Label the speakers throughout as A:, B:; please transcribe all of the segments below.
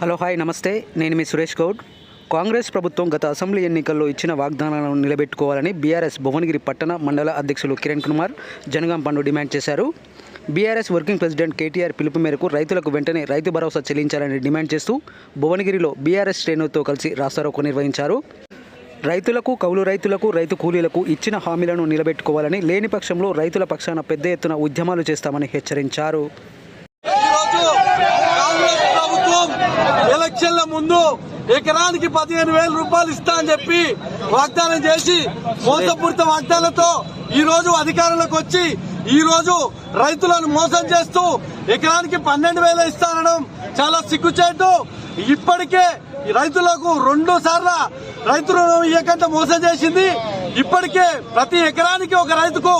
A: Hello hi నమస్తే. నేను మీ సురేష్ గౌడ్. కాంగ్రెస్ ప్రభుత్వం గత అసెంబ్లీ ఎన్నికల్లో ఇచ్చిన వాగ్దానాలను నిలబెట్టుకోవాలని బీఆర్ఎస్ భువనగిరి పట్టణ మండల అధ్యక్షులు కిరణ్ కుమార్ జనగాం పండు డిమాండ్ చేశారు. బీఆర్ఎస్ వర్కింగ్ ప్రెసిడెంట్ కేటీఆర్ పిలుపు మేరకు రైతులకు వెంటనే రైతు భరోసా చెల్లించాలని డిమాండ్ చేస్తూ భువనగిరిలో బీఆర్ఎస్ శ్రేణులతో కలిసి రాస్తారోకో నిర్వహించారు. రైతులకు కౌలు రైతులకు రైతు కూలీలకు ఇచ్చిన హామీలను నిలబెట్టుకోవాలని లేని పక్షంలో రైతుల పక్షాన పెద్ద ఎత్తున ఉద్యమాలు చేస్తామని హెచ్చరించారు
B: ఈరోజు కాంగ్రెస్ ప్రభుత్వం ఎలక్షన్ల ముందు ఎకరానికి పదిహేను వేల రూపాయలు ఇస్తా అని చెప్పి వాగ్దానం చేసి మోసపూరిత వాగ్దానాలతో ఈ రోజు అధికారంలోకి వచ్చి ఈ రోజు రైతులను మోసం చేస్తూ ఎకరానికి పన్నెండు వేలు ఇస్తానడం చాలా సిగ్గుచేటు. ఇప్పటికే రైతులకు రెండు సార్ల రైతు రుణం ఇవ్వకంటే మోసం చేసింది. ఇప్పటికే ప్రతి ఎకరానికి ఒక రైతుకు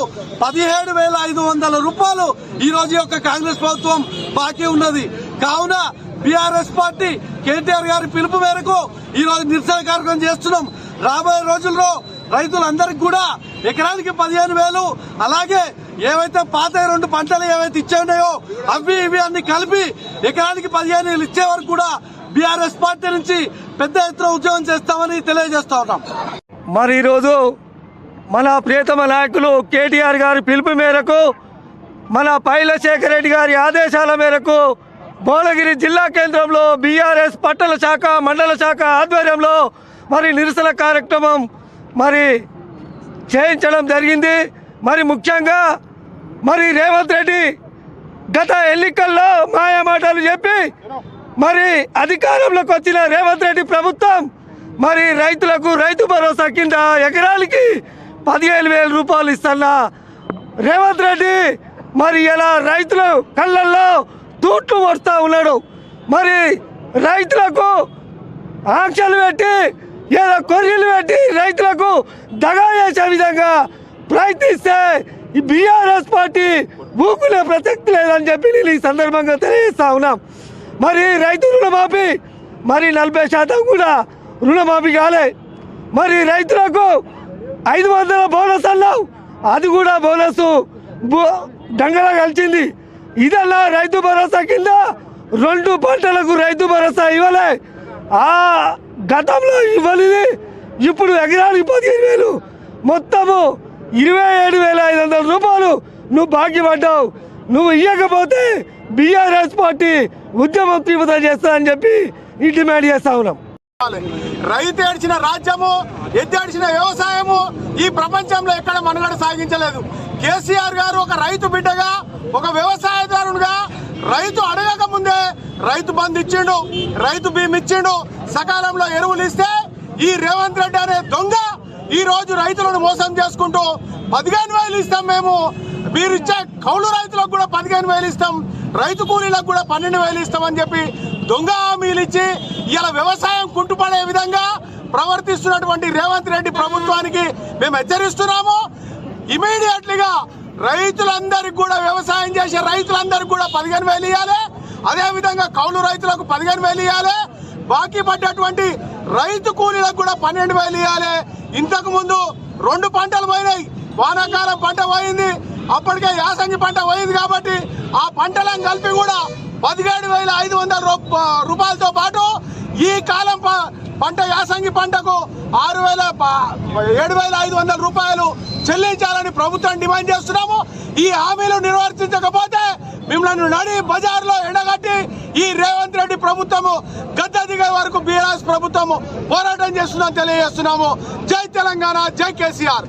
B: పదిహేడు వేల ఐదు వందల రూపాయలు ఈ రోజు యొక్క కాంగ్రెస్ ప్రభుత్వం బాకీ ఉన్నది. కావున బీఆర్ఎస్ పార్టీ కేటీఆర్ గారి పిలుపు మేరకు ఈ రోజు నిరసన కార్యక్రమం చేస్తున్నాం. రాబోయే రోజుల్లో రైతులందరికీ కూడా ఎకరానికి పదిహేను వేలు అలాగే ఏవైతే పాత రెండు పంటలు ఏవైతే ఇచ్చే ఉన్నాయో అవి ఇవి అన్ని కలిపి ఎకరానికి పదిహేను వేలు ఇచ్చే వరకు కూడా బీఆర్ఎస్ పార్టీ నుంచి పెద్ద ఎత్తున ఉద్యోగం చేస్తామని తెలియజేస్తా ఉన్నాం.
C: మరి ఈరోజు మన ప్రియతమ నాయకులు కేటీఆర్ గారి పిలుపు మేరకు మన పైలశేఖర్ రెడ్డి గారి ఆదేశాల మేరకు భువనగిరి జిల్లా కేంద్రంలో బీఆర్ఎస్ పట్టణ శాఖ మండల శాఖ ఆధ్వర్యంలో మరి నిరసన కార్యక్రమం మరి చేయించడం జరిగింది. మరి ముఖ్యంగా మరి రేవంత్ రెడ్డి గత ఎన్నికల్లో మాయమాటలు చెప్పి మరి అధికారంలోకి వచ్చిన రేవంత్ రెడ్డి ప్రభుత్వం మరి రైతులకు రైతు భరోసా కింద ఎకరాలకి పదిహేను వేల రూపాయలు ఇస్తున్న రేవంత్ రెడ్డి మరి ఇలా రైతులు కళ్ళల్లో తూట్లు పడుతూ ఉన్నాడు. మరి రైతులకు ఆంక్షలు పెట్టి ఏదో కొర్రీలు పెట్టి రైతులకు దగా చేసే విధంగా ప్రయత్నిస్తే ఈ బీఆర్ఎస్ పార్టీ ఊకునే ప్రసక్తి లేదని చెప్పి నేను ఈ సందర్భంగా తెలియజేస్తా ఉన్నాం. మరి రైతు రుణమాఫీ మరి నలభై శాతం కూడా రుణమాఫీ కాలే. మరి రైతులకు ఐదు వందల బోనస్ అన్నావు అది కూడా బోనస్ బో- దంగలా కలిసింది. ఇదన్నా రైతు భరోసా కింద రెండు పంటలకు రైతు భరోసా ఇవ్వలే. ఆ గతంలో ఇవ్వలేదు ఇప్పుడు ఎకరానికి పదిహేను వేలు. మొత్తము ఇరవై ఏడు వేల ఐదు వందల రూపాయలు నువ్వు భాగ్యపడ్డావు నువ్వు ఇవ్వకపోతే బీఆర్ఎస్ పార్టీ ఉద్యమం తీవ్రత చేస్తానని చెప్పి ఈ డిమాండ్ చేస్తా ఉన్నాం.
D: రైతు ఏడ్చిన రాజ్యము ఎద్దేడ్చిన వ్యవసాయము ఈ ప్రపంచంలో ఎక్కడ మనుగడ సాగించలేదు. కేసీఆర్ గారు ఒక రైతు బిడ్డగా ఒక వ్యవసాయదారునిగా రైతు అడగక ముందే రైతు బంధు ఇచ్చిండు రైతు బీమ్ ఇచ్చిండు సకాలంలో ఎరువులు ఇస్తే ఈ రేవంత్ రెడ్డి అనే దొంగ ఈ రోజు రైతులను మోసం చేసుకుంటూ పదిహేను వేలు ఇస్తాం మేము. మీరు ఇచ్చే కౌలు రైతులకు కూడా పదిహేను వేలు ఇస్తాం రైతు కూలీలకు కూడా పన్నెండు వేలు ఇస్తామని చెప్పి దొంగ హామీలు ఇచ్చి ఇలా వ్యవసాయం కుంటుపడే విధంగా ప్రవర్తిస్తున్నటువంటి రేవంత్ రెడ్డి ప్రభుత్వానికి మేము హెచ్చరిస్తున్నాము. ఇమీడియట్లీగా రైతులందరికీ కూడా వ్యవసాయం చేసే రైతులందరికీ కూడా పదిహేను వేలు ఇవ్వాలి అదే విధంగా కౌలు రైతులకు పదిహేను వేలు ఇవ్వాలి బాకీ పడ్డటువంటి రైతు కూలీలకు కూడా పన్నెండు వేలు ఇవ్వాలి ఇంతకు ముందు రెండు పంటలు పోయినాయి. వానాకాలం పంట పోయింది. అప్పటికే యాసంగి పంట పోయింది కాబట్టి ఆ పంటలను కలిపి కూడా పదిహేడు వేల ఐదు వందల రూపాయలతో పాటు ఈ కాలం పంట యాసంగి పంటకు ఆరు వేల ఏడు వేల ఐదు వందల రూపాయలు చెల్లించాలని ప్రభుత్వం డిమాండ్ చేస్తున్నాము. ఈ హామీలు నిర్వర్తించకపోతే మిమ్మల్ని నడి బజార్లో ఎండగట్టి ఈ రేవంత్ రెడ్డి ప్రభుత్వము గద్ద దిగే వరకు బీఆర్ఎస్ ప్రభుత్వము పోరాటం చేస్తుందని తెలియజేస్తున్నాము. జై తెలంగాణ జై కేసీఆర్.